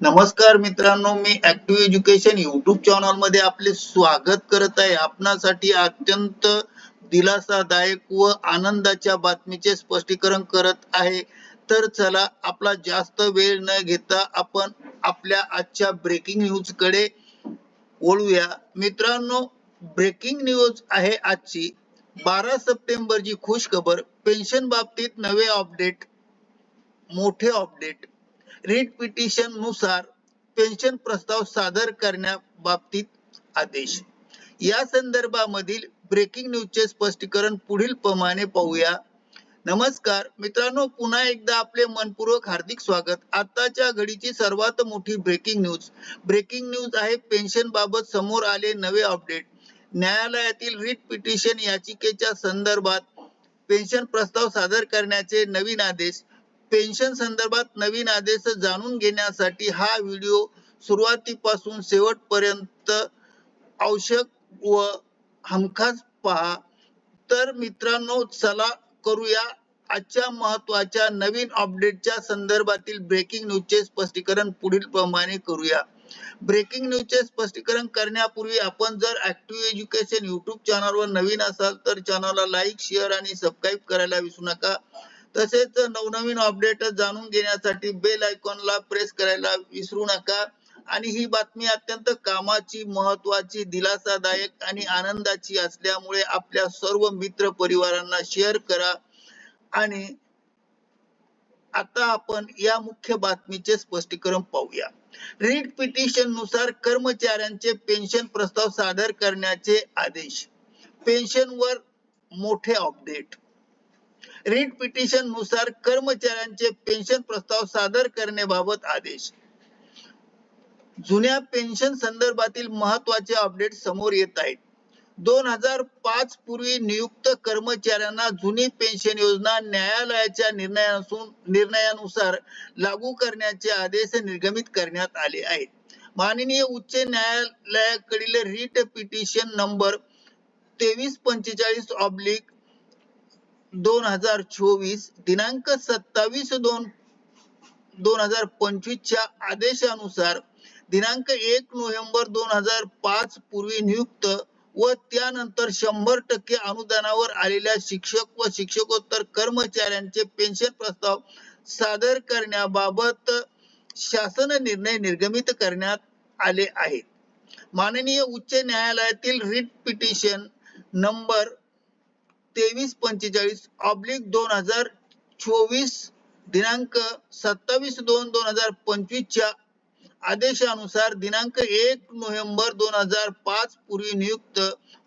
नमस्कार मित्रांनो मी ऍक्टिव्ह एज्युकेशन युट्यूब चॅनलमध्ये आपले स्वागत करत आहे. आपणासाठी अत्यंत दिलासादायक व आनंदाच्या बातमीचे स्पष्टीकरण करत आहे. तर चला आपला जास्त वेळ न घेता आपण आपल्या आजच्या ब्रेकिंग न्यूजकडे वळूया. मित्रांनो ब्रेकिंग न्यूज आहे आजची. बारा सप्टेंबरची खुश खबर पेन्शन बाबतीत नवे अपडेट मोठे अपडेट रिट पिटिशननुसार पेन्शन प्रस्ताव सादर करण्याबाबतीत आदेश. या संदर्भामधील ब्रेकिंग न्यूजचे स्पष्टीकरण पुढील प्रमाणे पाहूया. नमस्कार मित्रांनो पुन्हा एकदा आपले मनपूर्वक हार्दिक स्वागत. आताच्या घडीची सर्वात मोठी ब्रेकिंग न्यूज ब्रेकिंग न्यूज आहे पेन्शन बाबत समोर आले नवे अपडेट. न्यायालयातील रिट पिटिशन याचिकेच्या संदर्भात पेन्शन प्रस्ताव सादर करण्याचे नवीन आदेश. पेन्शन संदर्भात नवीन आदेश जाणून घेण्यासाठी हा व्हिडिओ सुरुवातीपासून शेवटपर्यंत आवश्यक व हमखास पहा. तर मित्रांनो चला करूया आजच्या महत्त्वाच्या नवीन अपडेटच्या संदर्भातील ब्रेकिंग न्यूजचे स्पष्टीकरण. पुढील प्रमाणे करूया. ब्रेकिंग न्यूजचे स्पष्टीकरण करण्यापूर्वी आपण जर ऍक्टिव्ह एज्युकेशन युट्यूब चॅनलवर नवीन असाल तर चॅनलला लाईक शेअर आणि सबस्क्राईब करायला विसरू नका. तसेच नवनवीन अपडेट जाणून घेण्यासाठी बेल आयकॉनला प्रेस करायला विसरू नका. आणि ही बातमी अत्यंत कामाची महत्वाची दिलासादायक आणि आनंदाची असल्यामुळे आपल्या सर्व मित्र परिवारांना शेअर करा. आणि आता आपण या मुख्य बातमीचे स्पष्टीकरण पाहूया. रीट पिटिशननुसार कर्मचाऱ्यांचे पेन्शन प्रस्ताव सादर करण्याचे आदेश. पेन्शनवर मोठे अपडेट रिट पिटिशननुसार कर्मचाऱ्यांचे पेन्शन प्रस्ताव सादर करण्याबाबत आदेश. जुन्या पेन्शन संदर्भातील महत्त्वाचे अपडेट समोर येत आहेत. दोन हजार पाच पूर्वी नियुक्त कर्मचाऱ्यांना जुनी पेन्शन योजना न्यायालयाच्या निर्णयानुसार लागू करण्याचे आदेश निर्गमित करण्यात आले आहेत. माननीय उच्च न्यायालयाकडील रिट पिटिशन नंबर तेवीस पंचेचाळीस ऑब्लिक दोन हजार चोवीस दिनांक सत्तावीस दोन दोन हजार पंचवीस च्या आदेशानुसार दिनांक एक नोव्हेंबर दोन हजार पाच पूर्वी नियुक्त व त्यानंतर शंभर टक्के अनुदानावर आलेल्या शिक्षक व शिक्षकोत्तर कर्मचाऱ्यांचे पेन्शन प्रस्ताव सादर करण्याबाबत शासन निर्णय निर्गमित करण्यात आले आहेत. माननीय उच्च न्यायालयातील रिट पिटिशन नंबर तेवीस पंचेचाळीस ऑब्लिक दोन हजार चोवीस दिनांक सत्तावीस दोन दोन हजार पंचवीस च्या आदेशानुसार दिनांक एक नोव्हेंबर दोन हजार पाच पूर्वी नियुक्त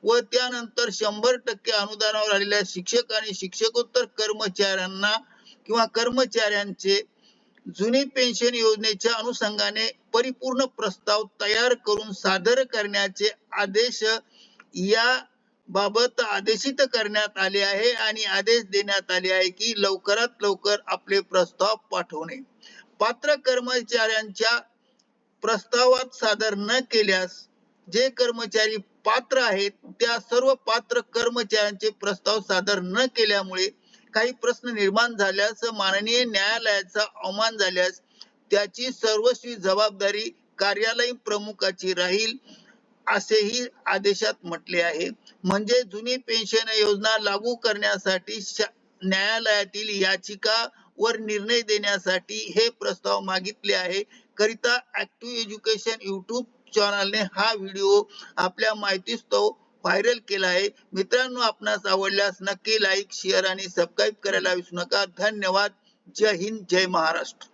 व त्यानंतर शंभर टक्के अनुदानावर आलेल्या शिक्षक आणि शिक्षकोत्तर कर्मचाऱ्यांना किंवा कर्मचाऱ्यांचे जुनी पेन्शन योजनेच्या अनुषंगाने परिपूर्ण प्रस्ताव तयार करून सादर करण्याचे आदेश या बाबत आदेशित करण्यात आले आहे आणि आदेश देण्यात आले आहे की लवकरात लवकर आपले प्रस्ताव पाठवणे. पात्र कर्मचाऱ्यांच्या प्रस्तावात सादर न केल्यास जे कर्मचारी पात्र आहेत त्या सर्व पात्र कर्मचाऱ्यांचे प्रस्ताव सादर न केल्यामुळे काही प्रश्न निर्माण झाल्यास माननीय न्यायालयाचा अवमान झाल्यास त्याची सर्वस्वी जबाबदारी कार्यालयीन प्रमुखाची राहील. असेही आदेशात म्हटले आहे. म्हणजे जुनी पेन्शन योजना लागू करण्यासाठी न्यायालयातील याचिका वर निर्णय देण्यासाठी हे प्रस्ताव मागितले आहे. करिता ऍक्टिव्ह एज्युकेशन युट्यूब चॅनलने हा व्हिडिओ आपल्या माहितीस्तव व्हायरल केला आहे. मित्रांनो आपणास आवडल्यास नक्की लाईक शेअर आणि सबस्क्राईब करायला विसरू नका. धन्यवाद. जय हिंद जय महाराष्ट्र.